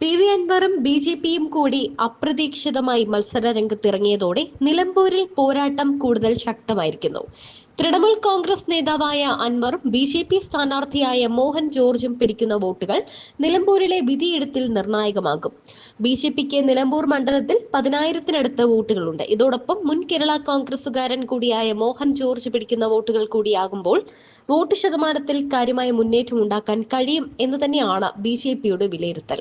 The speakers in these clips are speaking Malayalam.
പി വി അൻവറും ബി ജെ പിയും കൂടി അപ്രതീക്ഷിതമായി മത്സര രംഗത്തിറങ്ങിയതോടെ നിലമ്പൂരിൽ പോരാട്ടം കൂടുതൽ ശക്തമായിരിക്കുന്നു. തൃണമൂൽ കോൺഗ്രസ് നേതാവായ അൻവറും ബി ജെ പി സ്ഥാനാർത്ഥിയായ മോഹൻ ജോർജും പിടിക്കുന്ന വോട്ടുകൾ നിലമ്പൂരിലെ വിധിയെഴുത്തിൽ നിർണായകമാകും. ബി ജെ പിക്ക് നിലമ്പൂർ മണ്ഡലത്തിൽ പതിനായിരത്തിനടുത്ത് വോട്ടുകളുണ്ട്. ഇതോടൊപ്പം മുൻ കേരള കോൺഗ്രസുകാരൻ കൂടിയായ മോഹൻ ജോർജ് പിടിക്കുന്ന വോട്ടുകൾ കൂടിയാകുമ്പോൾ വോട്ട് ശതമാനത്തിൽ കാര്യമായ മുന്നേറ്റം ഉണ്ടാക്കാൻ കഴിയും എന്ന് തന്നെയാണ് ബി ജെ പിയുടെ വിലയിരുത്തൽ.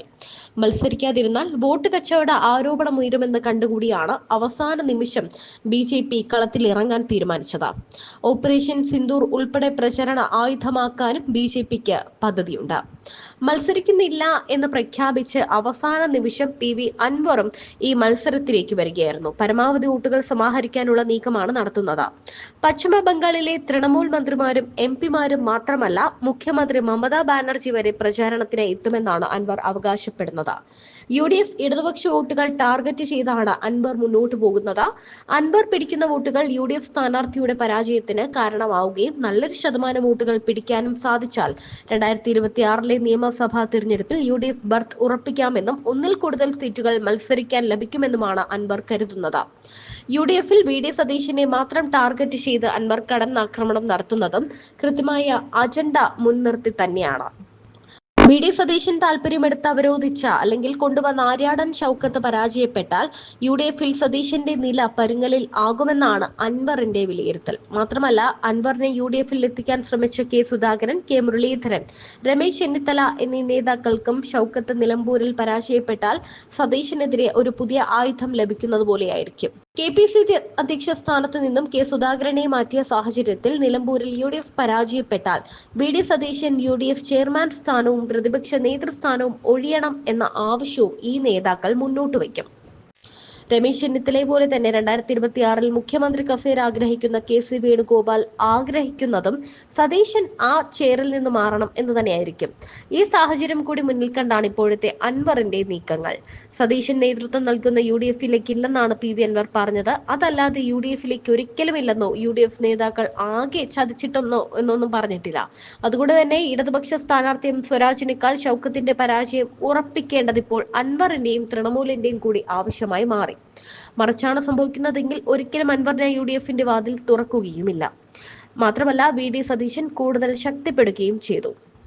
മത്സരിക്കാതിരുന്നാൽ വോട്ട് കച്ചവട ആരോപണം ഉയരുമെന്ന് കണ്ടുകൂടിയാണ് അവസാന നിമിഷം ബി ജെ പി കളത്തിൽ ഇറങ്ങാൻ തീരുമാനിച്ചത്. ഓപ്പറേഷൻ സിന്ദൂർ ഉൾപ്പെടെ പ്രചരണ ആയുധമാക്കാനും ബി ജെ പിക്ക് പദ്ധതിയുണ്ട്. മത്സരിക്കുന്നില്ല എന്ന് പ്രഖ്യാപിച്ച് അവസാന നിമിഷം പി വി അൻവറും ഈ മത്സരത്തിലേക്ക് വരികയായിരുന്നു. പരമാവധി വോട്ടുകൾ സമാഹരിക്കാനുള്ള നീക്കമാണ് നടത്തുന്നത്. പശ്ചിമ ബംഗാളിലെ തൃണമൂൽ മന്ത്രിമാരും എം പിമാരും മാത്രമല്ല മുഖ്യമന്ത്രി മമതാ ബാനർജി വരെ പ്രചാരണത്തിന് എത്തുമെന്നാണ് അൻവർ അവകാശപ്പെടുന്നത്. യു ഡി എഫ് ഇടതുപക്ഷ വോട്ടുകൾ ടാർഗറ്റ് ചെയ്താണ് അൻവർ മുന്നോട്ട് പോകുന്നത്. അൻവർ പിടിക്കുന്ന വോട്ടുകൾ യു ഡി എഫ് സ്ഥാനാർത്ഥിയുടെ പരാജയത്തിന് കാരണമാവുകയും നല്ലൊരു ശതമാനം വോട്ടുകൾ പിടിക്കാനും സാധിച്ചാൽ രണ്ടായിരത്തി ഇരുപത്തി ആറിലെ നിയമസഭാ തിരഞ്ഞെടുപ്പിൽ യു ഡി എഫ് ബർത്ത് ഉറപ്പിക്കാമെന്നും ഒന്നിൽ കൂടുതൽ സീറ്റുകൾ മത്സരിക്കാൻ ലഭിക്കുമെന്നുമാണ് അൻവർ കരുതുന്നത്. യു ഡി എഫിൽ വി ഡി സതീശിനെ മാത്രം ടാർഗറ്റ് ചെയ്ത് അൻവർ കടന്നാക്രമണം നടത്തുന്നതും കൃത്യമായ അജണ്ട മുൻനിർത്തി തന്നെയാണ്. വി ഡി സതീശൻ താല്പര്യമെടുത്ത് അവരോധിച്ച അല്ലെങ്കിൽ കൊണ്ടുവന്ന ആര്യാടൻ ഷൗക്കത്ത് പരാജയപ്പെട്ടാൽ യു ഡി എഫിൽ സതീശന്റെ നില പരുങ്ങലിൽ ആകുമെന്നാണ് അൻവറിന്റെ വിലയിരുത്തൽ. മാത്രമല്ല അൻവറിനെ യു ഡി എഫിൽ എത്തിക്കാൻ ശ്രമിച്ച കെ സുധാകരൻ കെ മുരളീധരൻ രമേശ് ചെന്നിത്തല എന്നീ നേതാക്കൾക്കും ഷൗക്കത്ത് നിലമ്പൂരിൽ പരാജയപ്പെട്ടാൽ സതീശനെതിരെ ഒരു പുതിയ ആയുധം ലഭിക്കുന്നത് പോലെയായിരിക്കും കെ പി സി അധ്യക്ഷ സ്ഥാനത്ത് നിന്നും കെ സുധാകരനെ മാറ്റിയ സാഹചര്യത്തിൽ നിലമ്പൂരിൽ യു ഡി എഫ് പരാജയപ്പെട്ടാൽ B D Satheesan U D F chairman സ്ഥാനവും പ്രതിപക്ഷ നേതൃസ്ഥാനവും ഒഴിയണം എന്ന ആവശ്യവും ഈ നേതാക്കൾ മുന്നോട്ട് വയ്ക്കും. രമേശ് ചെന്നിത്തലയെ പോലെ തന്നെ രണ്ടായിരത്തി ഇരുപത്തി ആറിൽ മുഖ്യമന്ത്രി കസേര ആഗ്രഹിക്കുന്ന കെ സി വേണുഗോപാൽ ആഗ്രഹിക്കുന്നതും സതീശൻ ആ ചെയറിൽ നിന്ന് മാറണം എന്ന് തന്നെയായിരിക്കും. ഈ സാഹചര്യം കൂടി മുന്നിൽ കണ്ടാണ് ഇപ്പോഴത്തെ അൻവറിന്റെ നീക്കങ്ങൾ. സതീശൻ നേതൃത്വം നൽകുന്ന യു ഡി എഫിലേക്ക് ഇല്ലെന്നാണ് പി വി അൻവർ പറഞ്ഞത്. അതല്ലാതെ യു ഡി എഫിലേക്ക് ഒരിക്കലും ഇല്ലെന്നോ യു ഡി എഫ് നേതാക്കൾ ആകെ ചതിച്ചിട്ടെന്നോ എന്നൊന്നും പറഞ്ഞിട്ടില്ല. അതുകൊണ്ട് തന്നെ ഇടതുപക്ഷ സ്ഥാനാർത്ഥി എം സ്വരാജിനേക്കാൾ ഷൗക്കത്തിന്റെ പരാജയം ഉറപ്പിക്കേണ്ടത് ഇപ്പോൾ അൻവറിന്റെയും തൃണമൂലിന്റെയും കൂടി ആവശ്യമായി മാറി. മറിച്ചാണ് സംഭവിക്കുന്നതെങ്കിൽ ഒരിക്കലും അൻവറിനെ യു ഡി എഫിന്റെ വാതിൽ തുറക്കുകയുമില്ല. മാത്രമല്ല വി. ഡി. സതീശൻ കൂടുതൽ ശക്തിപ്പെടുകയും ചെയ്തു.